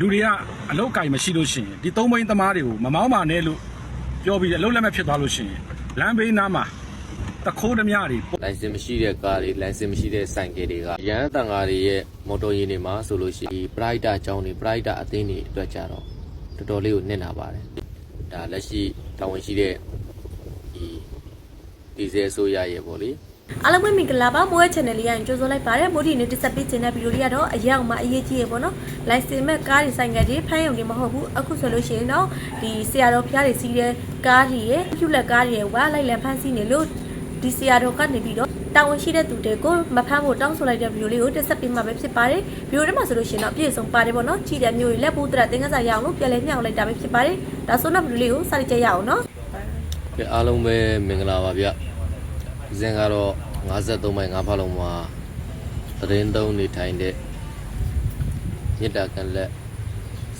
လူတွေကအလောက်ကိုင်မရှိလို့ရှိရင်ဒီသုံးဘိန်းသမားတွေကိုမမောင်းပါနဲ့လို့ပြောပြီးအလုံးလက်မဲ့ဖြစ်သွားလို့ရှိရင်လမ်းဘေးနားမှာတခိုးဓမြတွေလိုင်စင်မရှိတဲ့ကားတွေလိုင်စင်မရှိတဲ့ဆိုင်ကယ်တွေကရန်တန်ကားတွေရဲ့မော်တော်ယာဉ်တွေမှာဆိုလို့ရှိရင်ဒီပရိုက်တာအကြောင်းတွေပရိုက်တာအသင်းတွေအတွက်ကြတော့တော်တော်လေးကိုနစ်နာပါတယ်ဒါလက်ရှိတာဝန်ရှိတဲ့ဒီဒီဇယ်ဆိုရရဲ့ပေါ့လေ အားလုံးပဲမင်္ဂလာပါမိုးရဲ့ channel လေးရရင်ကြိုဆိုလိုက်ပါတယ်မိုးဒီနေ့တက်ဆက်ပေးခြင်းတဲ့ဗီဒီယိုလေးကတော့အရောက်မှအရေးကြီးရေပေါ့နော်လိုင်စင်မဲ့ကားတွေဆိုင်ကတွေဖမ်းရုံတွေမဟုတ်ဘူးအခုဆိုလို့ရှိရင်တော့ဒီဆရာတော်ဖျားတွေစီးတဲ့ကားတွေရဲ့ဖြူလက်ကားတွေရဲ့ဝါလိုက်လံဖမ်းဆီးနေလို့ဒီဆရာတော်ကနေပြီးတော့တာဝန်ရှိတဲ့သူတွေကိုမဖမ်းဖို့တောင်းဆိုလိုက်တဲ့ဗီဒီယိုလေးကိုတက်ဆက်ပေးမှာပဲဖြစ်ပါတယ်ဗီဒီယိုထဲမှာဆိုလို့ရှိရင်တော့ပြည့်စုံပါတယ်ပေါ့နော်ကြည့်တဲ့မျိုးတွေလက်ပူးတရတင်ကစားရအောင်လို့ပြန်လဲမျှောက်လိုက်တာပဲဖြစ်ပါတယ်ဒါဆိုတော့ဗီဒီယိုလေးကိုစလိုက်ကြရအောင်နော်ကဲအားလုံးပဲမင်္ဂလာပါဗျ ဇင်ကတော့53မိုင်5ဖားလုံးမှာသတင်းသုံးနေထိုင်တဲ့မြစ်တာကန်လက်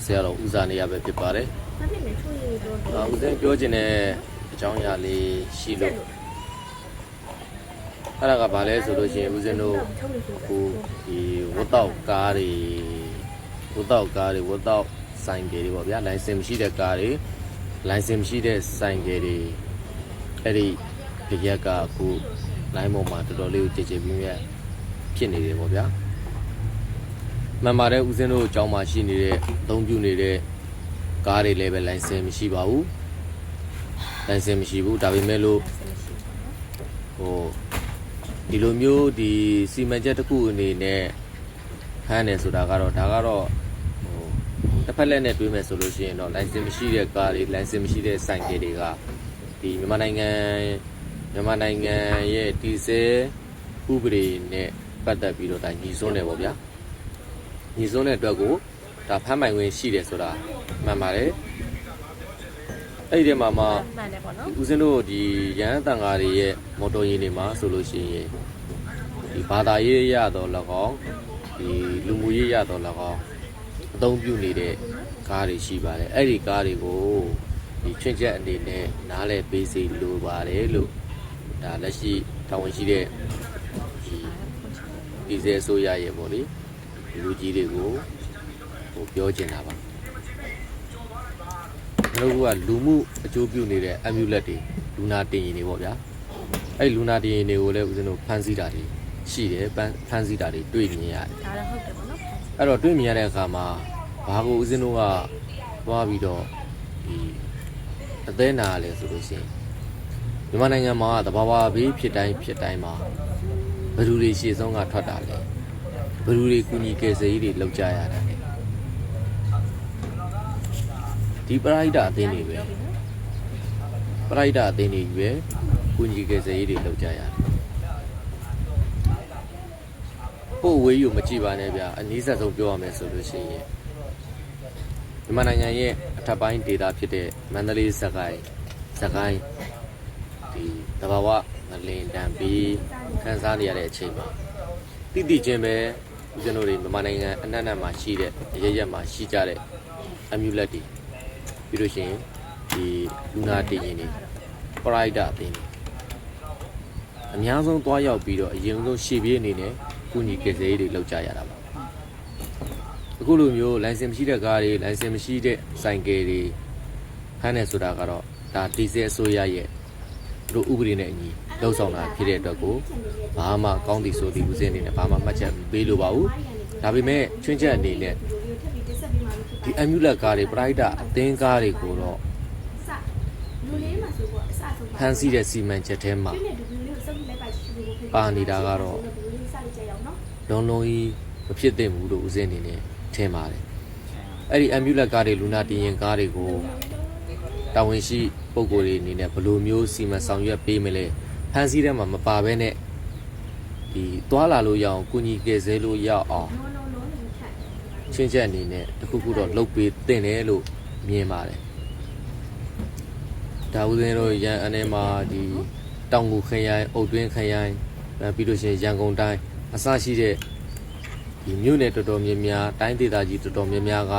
ဆရာတော်ဦးဇာနေရပဲဖြစ်ပါတယ်ဘာဖြစ်လဲချွေးရတော့။အခုသိပြောချင်တဲ့အကြောင်းအရာလေးရှိလို့အဲ့ဒါကဘာလဲဆိုလို့ရှိရင်ဦးဇင်းတို့ဟိုဒီဝတ်တော့ကားတွေဝတ်တော့ကားတွေဝတ်တော့ဆိုင်ကယ်တွေပေါ့ဗျာလိုင်စင်မရှိတဲ့ကားတွေလိုင်စင်မရှိတဲ့ဆိုင်ကယ်တွေအဲ့ဒီ ဒီရက်ကအခုလိုင်းပေါ်မှာတော်တော်လေးကိုကြည်ကြည်ပြင်းပြင်းဖြစ်နေတယ်ပေါ့ဗျာမှန်ပါတယ်ဦးဇင်းတို့အကြောင်းမှာရှိနေတဲ့အသုံးပြုနေတဲ့ကားတွေလည်းပဲလိုင်စင်မရှိပါဘူးလိုင်စင်မရှိဘူးဒါပေမဲ့လို့ဟိုဒီလိုမျိုးဒီစီမံချက်တစ်ခုအနေနဲ့ဖမ်းတယ်ဆိုတာကတော့ဒါကတော့ဟိုတစ်ဖက်လက်နဲ့တွေးမယ်ဆိုလို့ရှိရင်တော့လိုင်စင်မရှိတဲ့ကားတွေလိုင်စင်မရှိတဲ့ဆိုင်ကယ်တွေကဒီမြန်မာနိုင်ငံ မြန်မာနိုင်ငံရဲ့ဒီစဲဥပဒေနဲ့ပတ်သက်ပြီးတော့ဒါညီစွန်းတယ်ပေါ့ဗျာညီစွန်းတဲ့အတွက်ကိုဒါဖမ်းပိုင်ခွင့်ရှိတယ်ဆိုတာမှန်ပါတယ်အဲ့ဒီထဲမှာမှမှန်တယ်ပေါ့နော်ဦးဇင်းတို့ဒီရဟန်းတန်ဃာတွေရဲ့မော်တော်ယာဉ်တွေမှာဆိုလို့ရှိရင်ဒီဘာသာရေးရတော့၎င်းဒီလူမှုရေးရတော့၎င်းအသုံးပြုနေတဲ့ကားတွေရှိပါတယ်အဲ့ဒီကားတွေကိုဒီချွင့်ချက်အနေနဲ့နားလဲပေးစီလိုပါတယ်လို့ ဒါလက်ရှိတာဝန်ရှိတဲ့ဒီဒီဇယ်အစိုးရရဲ့ပေါ့လေလူကြီးတွေကိုဟိုပြောချင်တာပါကျွန်တော်တို့ကလူမှုအကျိုးပြုနေတဲ့အမြူလက်တွေလူနာတင်ရင်တွေပေါ့ဗျာအဲ့လူနာတင်ရင်တွေကိုလည်းဦးဇင်းတို့ဖမ်းဆီးတာတွေရှိတယ်ပန်းဖမ်းဆီးတာတွေတွေ့မြင်ရတယ်ဒါလည်းဟုတ်တယ်ပေါ့နော်အဲ့တော့တွေ့မြင်ရတဲ့အခါမှာဘာကိုဦးဇင်းတို့ကသွားပြီးတော့ဒီအသေးနာလဲဆိုလို့ရှိရင် မြန်မာနိုင်ငံမှာတဘာဝဘေးဖြစ်တိုင်းဖြစ်တိုင်းမှာဘယ်သူတွေရှေ့ဆုံးကထွက်တာလဲဘယ်သူတွေကူညီကယ်ဆယ်ရေးတွေလုပ်ကြရတာလဲဒီပရိုက်တာအသင်းတွေပဲပရိုက်တာအသင်းတွေပဲကုညီကယ်ဆယ်ရေးတွေလုပ်ကြရတယ်။ပို့ဝေးယူမကြည့်ပါနဲ့ဗျာအနည်းဆက်ဆုံးပြောရမယ်ဆိုလို့ရှိရင်မြန်မာနိုင်ငံရဲ့အထက်ပိုင်းဒေသဖြစ်တဲ့မန္တလေးစကိုင်းစကိုင်းဒီ တဘာဝငလင်တံပြီးခန်းစားနေရတဲ့အချိန်မှာတိတိချင်းပဲဦးဇင်းတို့တွေမြန်မာနိုင်ငံအနှံ့အနှံ့မှာရှိတဲ့အရရက်မှာရှိကြတဲ့အမြူလက်တွေပြီးလို့ရှိရင်ဒီလူနာတည်ရင်တွေပရိုက်တာအသင်းတွေအများဆုံးသွားရောက်ပြီးတော့အရင်ဆုံးရှေ့ပြေးအနေနဲ့ကုညီကယ်ဆယ်ရေးတွေလုပ်ကြရတာပါအခုလိုမျိုးလိုင်စင်မရှိတဲ့ကားတွေလိုင်စင်မရှိတဲ့ဆိုင်ကယ်တွေဖမ်းနေဆိုတာကတော့ဒါဒီဇယ်အစိုးရရဲ့သူ တို့ဥပဒေနဲ့အညီလှုပ်ဆောင်တာဖြစ်တဲ့အတွက်ကိုဘာမှကောင်းသည်ဆိုသည်ဦးစင်းအနေနဲ့ဘာမှမှတ်ချက်မပေးလိုပါဘူးဒါပေမဲ့ချွင်းချက်အနေနဲ့ဒီအမြူလက်ကားတွေပရိုက်တာအသင်းကားတွေကိုတော့လူလေးမှာဆိုပေါ့အစဆုံးဖမ်းဆီးတဲ့စီမံချက်ထဲမှာပြည့်တဲ့လူလေးကိုစုပ်လိုက်ပါချီချီကိုပါနေတာကတော့လူလေးစလိုက်ကြရအောင်နော်လုံးလုံးကြီးမဖြစ်သင့်ဘူးလို့ဦးစင်းအနေနဲ့ထင်ပါတယ်အဲ့ဒီအမ်ဘူလက်ကားတွေလူနာတင်ရင်ကားတွေကို တာဝန်ရှိပုံကိုယ်တွေအနေနဲ့ဘယ်လိုမျိုးစီမံဆောင်ရွက်ပေးမလဲဖန်စီထဲမှာမပါဘဲနဲ့ဒီသွာလာလို့ရအောင်ကုညီကယ်ဆယ်လို့ရအောင်နော်နော်နော်နဲ့ဖြတ်ချင်းချက်အနေနဲ့တခုခုတော့လုပ်ပေးသင့်တယ်လို့မြင်ပါတယ်ဒါဦးစင်းတို့ရန်အနေမှာဒီတောင်ငူခရိုင်အုတ်တွင်းခရိုင်အဲပြီးလို့ရှိရင်ရန်ကုန်တိုင်းအစရှိတဲ့ဒီမြို့နယ်တော်တော်များများတိုင်းဒေသကြီးတော်တော်များများက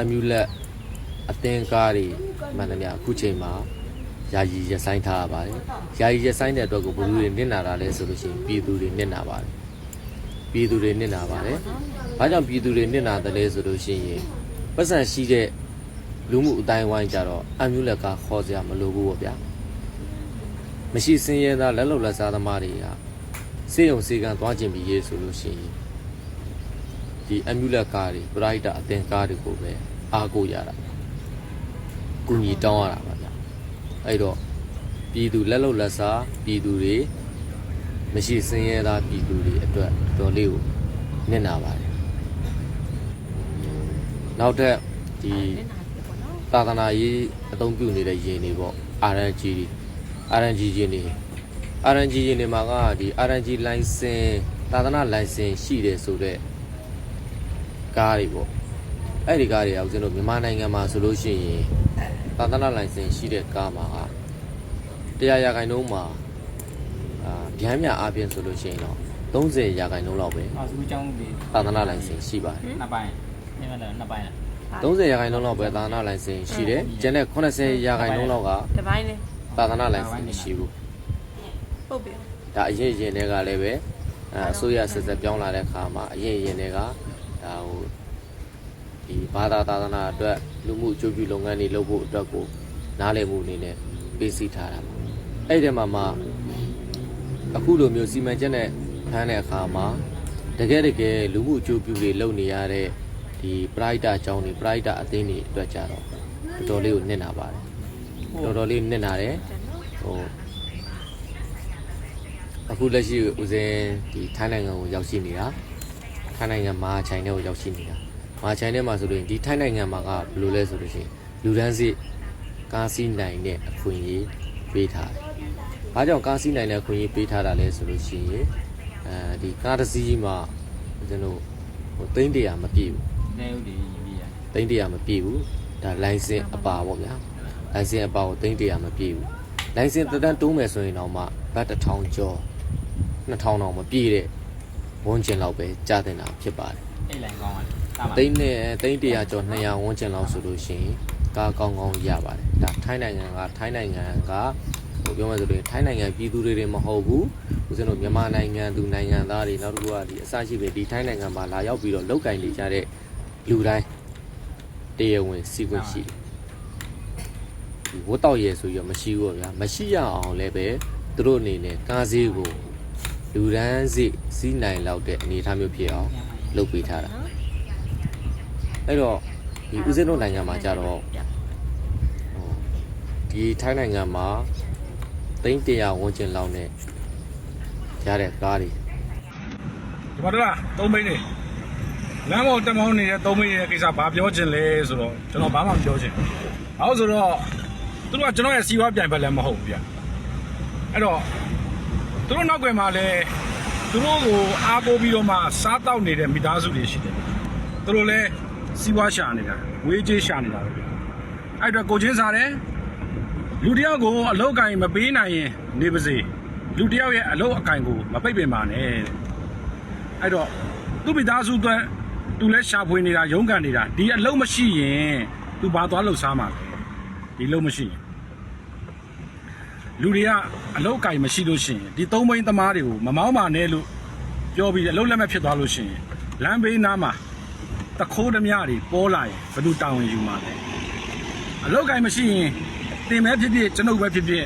အမြူလက်အသင်ကားတွေ မှန်သမျှအခုချိန်မှာယာယီရဆိုင်ထားရပါတယ်။ယာယီရဆိုင်တဲ့အတွက်ကိုဘယ်သူတွေနစ်နာတာလဲဆိုလို့ရှိရင်ပြည်သူတွေနစ်နာပါတယ်။ပြည်သူတွေနစ်နာပါတယ်။ဘာကြောင့်ပြည်သူတွေနစ်နာတယ်လဲဆိုလို့ရှိရင်ပတ်စံရှိတဲ့လူမှုအတိုင်းဝိုင်းကြတော့အမျိုးလက်ကခေါ်စရာမလိုဘူးပေါ့ဗျာမရှိစင်းရဲသားလက်လုံလက်စားသမားတွေကစေယုံစေကံသွားခြင်းပြီးရေးဆိုလို့ရှိရင်ဒီအမျိုးလက်ကားတွေပရိုက်တာအသင်ကားတွေကိုပဲအားကိုးရတာ ကုညီတောင်းရတာပါဗျာအဲ့တော့ပြည်သူလက်လုံလက်စားပြည်သူတွေမရှိစင်းရဲသားပြည်သူတွေအတွက်တော်လေးကိုနစ်နာပါတယ်နောက်ထပ်ဒီသာသနာရေးအသုံးပြုနေတဲ့ယင်တွေပေါ့ RNG တွေ RNG ယင်တွေ RNG ယင်တွေမှာကဒီ RNG license သာသနာ license ရှိတယ်ဆိုတော့ကားတွေပေါ့ အဲ့ဒီကားတွေကဦးဇင်းတို့မြန်မာနိုင်ငံမှာဆိုလို့ရှိရင်သာသနာ license ရှိတဲ့ကားမှာကတရားရာခိုင်နှုန်းမှာအာဗျမ်းမြအားဖြင့်ဆိုလို့ရှိရင်တော့30ရာခိုင်နှုန်းလောက်ပဲအော်စကူကျောင်းဒီသာသနာ license ရှိပါတယ်နှစ်ပိုင်းညမတယ်နှစ်ပိုင်းလား30ရာခိုင်နှုန်းလောက်ပဲသာသနာလိုင်စင်ရှိတယ်။ကျန်တဲ့80ရာခိုင်နှုန်းလောက်ကတပိုင်းလေးသာသနာလိုင်စင်မရှိဘူးပုတ်ပြီ။ဒါအရင်ရင်တွေကလည်းပဲအဲအစိုးရဆက်ဆက်ပြောင်းလာတဲ့အခါမှာအရင်ရင်တွေကဒါဟို ဒီဘာသာသာသနာအတွက်လူမှုအကျိုးပြုလုပ်ငန်းတွေလုပ်ဖို့အတွက်ကိုနားလည်မှုအနေနဲ့ပေးစီထားတာပါ။အဲ့ဒီမှာမှအခုလိုမျိုးစီမံချက်နဲ့ဖမ်းတဲ့အခါမှာတကယ်တကယ်လူမှုအကျိုးပြုတွေလုပ်နေရတဲ့ဒီပရိုက်တာအကြောင်းတွေပရိုက်တာအသင်းတွေအတွက်ကြတော့တော်တော်လေးကိုနစ်နာပါတယ်တော်တော်လေးနစ်နာတယ်ဟိုအခုလက်ရှိဦးစင်းဒီထိုင်းနိုင်ငံကိုရောက်ရှိနေတာထိုင်းနိုင်ငံမှာချိုင်ထဲကိုရောက်ရှိနေတာ မှာချိုင်ထဲမှာဆိုလို့ရင်ဒီထိုင်းနိုင်ငံမှာကဘယ်လိုလဲဆိုလို့ရှိရင်လူဒန်းစစ်ကားစီးနိုင်တဲ့အခွင့်အရေးပေးထားတယ်။ဘာကြောင့်ကားစီးနိုင်တဲ့အခွင့်အရေးပေးထားတာလဲဆိုလို့ရှိရင်အဲဒီကားတစ်စီးမှာဦးဇင်းတို့ဟိုသိန်းတရာမပြည့်ဘူးနေဦးဒီပြီးရသိန်းတရာမပြည့်ဘူးဒါလိုင်စင်အပါပေါ့ဗျာလိုင်စင်အပါကိုသိန်းတရာမပြည့်ဘူးလိုင်စင်တက်တန်းတိုးမယ်ဆိုရင်တော့မှဘတ်တစ်ထောင်ကျော်2000တောင်မပြည့်တဲ့ဝန်းကျင်လောက်ပဲကြာတင်တာဖြစ်ပါတယ်အဲ့လိုင်းကောင်းတယ် တာမသိန်းနဲ့သိန်းတရာကျော်200ဝန်းကျင်လောက်ဆိုလို့ရှိရင်ကားကောင်းကောင်းရပါတယ်ဒါထိုင်းနိုင်ငံကထိုင်းနိုင်ငံကဟိုပြောမှဆိုရင်ထိုင်းနိုင်ငံပြည်သူတွေတွေမဟုတ်ဘူးဦးဇင်းတို့မြန်မာနိုင်ငံသူနိုင်ငံသားတွေနောက်တစ်ခုကဒီအစရှိပဲဒီထိုင်းနိုင်ငံမှာလာရောက်ပြီးတော့လောက်ကင်နေကြတဲ့လူတိုင်းတရားဝင်စီကွင့်ရှိတယ်ဒီဝတ်တော့ရဲဆိုရမရှိဘူးပေါ့ဗျာမရှိရအောင်လည်းပဲသူတို့အနေနဲ့ကားစည်းကိုလူဒန်းစီစီးနိုင်လောက်တဲ့အနေအထားမျိုးဖြစ်အောင်လုပ်ပေးထားတာ အဲ့တော့ဒီဦးစင်းတို့နိုင်ငံမှာကြတော့ဟိုဒီထိုင်းနိုင်ငံမှာသိန်း100ဝန်းကျင်လောက်နဲ့ရတဲ့ကားတွေဒီမှာတော့သုံးမိန်းနေလမ်းပေါ်တက်မောင်းနေတဲ့သုံးမိန်းရဲ့ကိစ္စဘာပြောချင်လဲဆိုတော့ကျွန်တော်ဘာမှမပြောချင်ဘူး။အောက်ဆိုတော့သူတို့ကကျွန်တော်ရဲ့စီဝါပြိုင်ဘက်လည်းမဟုတ်ဘူးဗျ။အဲ့တော့သူတို့နောက်ွယ်မှာလည်းသူတို့ကိုအားကိုးပြီးတော့မှစားတောက်နေတဲ့မိသားစုတွေရှိတယ်။သူတို့လည်း စီဝါရှာနေတာဝေးကြေးရှာနေတာပဲဗျ။အဲ့တော့ကိုချင်းစားတယ်လူတစ်ယောက်ကိုအလောက်ကိုင်မပေးနိုင်ရင်နေပါစေလူတစ်ယောက်ရဲ့အလောက်အကင်ကိုမပိတ်ပင်ပါနဲ့တဲ့အဲ့တော့သူ့မိသားစုအတွက်သူလည်းရှာဖွေနေတာရုန်းကန်နေတာဒီအလုံးမရှိရင်သူဘာသွားလှုပ်ရှားမှာလဲဒီလုံးမရှိရင်လူတွေကအလောက်ကိုင်မရှိလို့ရှိရင်ဒီသုံးဘိန်းသမားတွေကိုမမောင်းပါနဲ့လို့ပြောပြီးအလုံးလက်မဲ့ဖြစ်သွားလို့ရှိရင်လမ်းဘေးနားမှာ တခိုးဓမြတွေပေါ်လာရင်ဘယ်သူတောင်းဝင်ယူမှာလဲအလောက်ကိုင်မရှိရင်တင်မဲဖြစ်ဖြစ်ကျွန်ုပ်ပဲဖြစ်ဖြစ်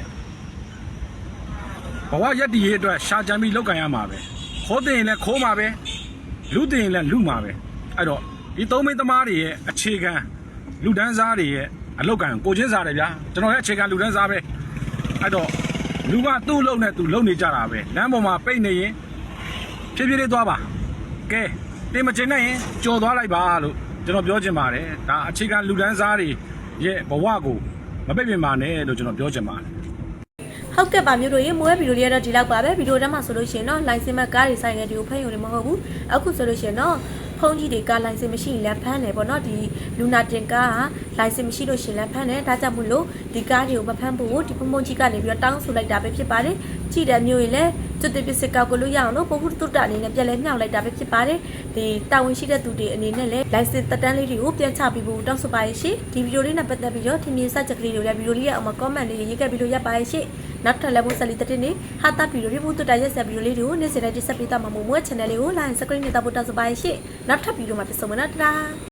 ဘဝရက်တည်ရေးအတွက်ရှာကြံပြီးလောက်ကန်ရမှာပဲခိုးတင်ရင်လည်းခိုးမှာပဲလူတင်ရင်လည်းလူမှာပဲအဲ့တော့ဒီသုံးမင်းသမားတွေရဲ့အခြေခံလူဒန်းစားတွေရဲ့အလောက်ကံကိုချင်းစားတယ်ဗျာကျွန်တော်ရဲ့အခြေခံလူဒန်းစားပဲအဲ့တော့လူကသူ့အလုပ်နဲ့သူလုပ်နေကြတာပဲလမ်းပေါ်မှာပိတ်နေရင်ဖြည်းဖြည်းလေးသွားပါကဲ တင်မချင်နဲ့ရင်ကြော်သွားလိုက်ပါလို့ကျွန်တော်ပြောချင်ပါတယ်ဒါအခြေခံလူဒန်းစားတွေရဲ့ဘဝကိုမပိတ်ပင်ပါနဲ့လို့ကျွန်တော်ပြောချင်ပါတယ်ဟုတ်ကဲ့ပါမျိုးတို့ရေမိုးရဲ့ဗီဒီယိုလေးကတော့ဒီလောက်ပါပဲဗီဒီယိုထဲမှာဆိုလို့ရှိရင်တော့ license မဲ့ကားတွေဆိုင်ငယ်တွေကိုဖမ်းယူနေမှာမဟုတ်ဘူးအခုဆိုလို့ရှိရင်တော့ဖုန်းကြီးတွေက license မရှိရင်လည်းဖမ်းတယ်ပေါ့နော်ဒီလူနာတင်ကားက license မရှိလို့ရှိရင်လည်းဖမ်းတယ်ဒါကြောင့်မို့လို့ဒီကားတွေကိုမဖမ်းဖို့ဒီဖုန်းဖုန်းကြီးကနေပြီးတော့တောင်းဆိုလိုက်တာပဲဖြစ်ပါတယ်ကြည့်တဲ့မျိုးရင်လည်း ကျွတ်တပစ္စည်းကောက်ကိုလို့ရအောင်လို့ပုဂ္ဂိုလ်တုတ္တအနေနဲ့ပြန်လဲမြှောက်လိုက်တာပဲဖြစ်ပါတယ်ဒီတာဝန်ရှိတဲ့သူတွေအနေနဲ့လည်း license တက်တန်းလေးတွေကိုပြန်ချပေးဖို့တောင်းဆိုပါရရှင်ဒီဗီဒီယိုလေးနဲ့ပတ်သက်ပြီးတော့ထင်မြင်စချက်ကလေးတွေကိုလည်းဗီဒီယိုလေးရဲ့အောက်မှာ comment လေးရေးခဲ့ပြီးလို့ရပါရရှင်နောက်ထပ်လည်းဘုဆက်လီတတင်နေဟာတာဗီဒီယိုလေးဘုတူတာရက်ဆက်ဗီဒီယိုလေးတွေကိုနေ့စဉ်တိုင်းတင်ဆက်ပေးသွားမှာမို့မို့ channel လေးကို like subscribe နဲ့တောက်ဖို့တောက်ဆိုပါရရှင်နောက်ထပ်ဗီဒီယိုမှာပြန်ဆုံမနော်တတာ